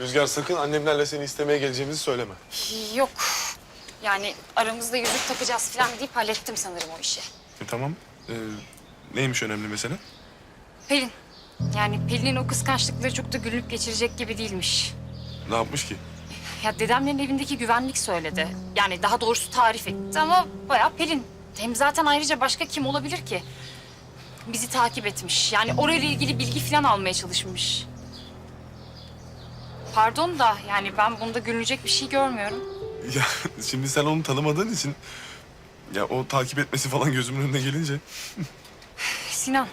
Rüzgar sakın annemlerle seni istemeye geleceğimizi söyleme. Yok. Yani aramızda yüzük takacağız falan deyip hallettim sanırım o işi. E, tamam. Ee, neymiş önemli mesele? Pelin. Yani Pelin'in o kıskançlıkları çok da gülüp geçirecek gibi değilmiş. Ne yapmış ki? Ya dedemlerin evindeki güvenlik söyledi. Yani daha doğrusu tarif etti ama bayağı Pelin. Hem zaten ayrıca başka kim olabilir ki? Bizi takip etmiş. Yani orayla ilgili bilgi falan almaya çalışmış. Pardon da yani ben bunda gülünecek bir şey görmüyorum. Ya şimdi sen onu tanımadığın için... Ya o takip etmesi falan gözümün önüne gelince... Sinan.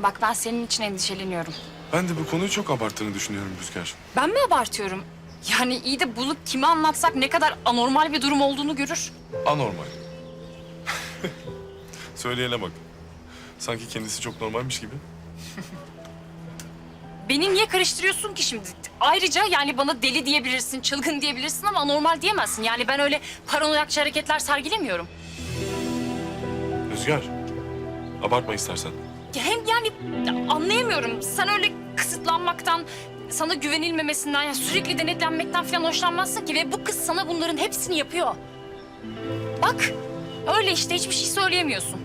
Bak ben senin için endişeleniyorum. Ben de bu konuyu çok abarttığını düşünüyorum Rüzgar. Ben mi abartıyorum? Yani iyi de bulup kime anlatsak ne kadar anormal bir durum olduğunu görür. Anormal. Söyleyene bak. Sanki kendisi çok normalmiş gibi. Beni niye karıştırıyorsun ki şimdi? Ayrıca yani bana deli diyebilirsin, çılgın diyebilirsin ama anormal diyemezsin. Yani ben öyle paranoyakça hareketler sergilemiyorum. Rüzgar. Abartma istersen. Ya Hem yani anlayamıyorum. Sen öyle kısıtlanmaktan, sana güvenilmemesinden, yani sürekli denetlenmekten falan hoşlanmazsın ki. Ve bu kız sana bunların hepsini yapıyor. Bak, öyle işte hiçbir şey söyleyemiyorsun.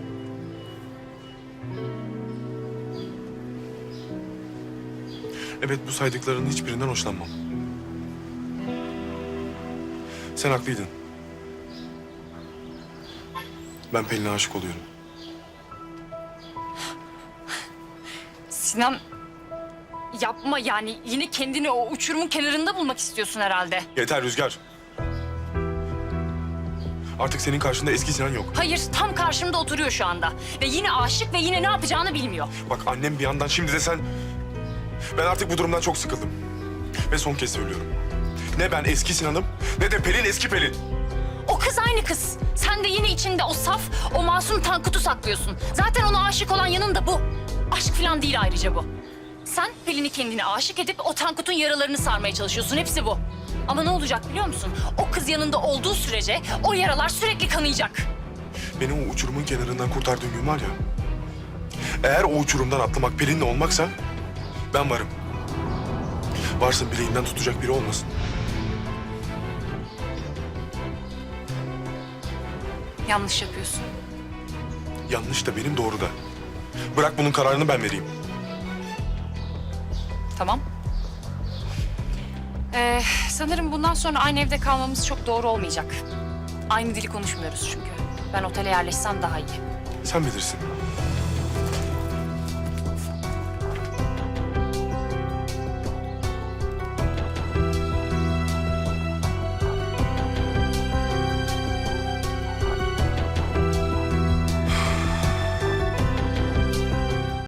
Evet bu saydıklarının hiçbirinden hoşlanmam. Sen haklıydın. Ben Pelin'e aşık oluyorum. Sinan yapma yani yine kendini o uçurumun kenarında bulmak istiyorsun herhalde. Yeter Rüzgar. Artık senin karşında eski Sinan yok. Hayır tam karşımda oturuyor şu anda. Ve yine aşık ve yine ne yapacağını bilmiyor. Bak annem bir yandan şimdi de sen... Ben artık bu durumdan çok sıkıldım. Ve son kez söylüyorum. Ne ben eski Sinan'ım ne de Pelin eski Pelin. O kız aynı kız. Sen de yine içinde o saf, o masum Tankut'u saklıyorsun. Zaten ona aşık olan yanın da bu. Aşk falan değil ayrıca bu. Sen Pelin'i kendine aşık edip o Tankut'un yaralarını sarmaya çalışıyorsun. Hepsi bu. Ama ne olacak biliyor musun? O kız yanında olduğu sürece o yaralar sürekli kanayacak. Beni o uçurumun kenarından kurtardığın gün var ya... Eğer o uçurumdan atlamak Pelin'le olmaksa... Ben varım. Varsın bileğinden tutacak biri olmasın. Yanlış yapıyorsun. Yanlış da benim doğru da. Bırak bunun kararını ben vereyim. Tamam. Ee, sanırım bundan sonra aynı evde kalmamız çok doğru olmayacak. Aynı dili konuşmuyoruz çünkü. Ben otele yerleşsem daha iyi. Sen bilirsin.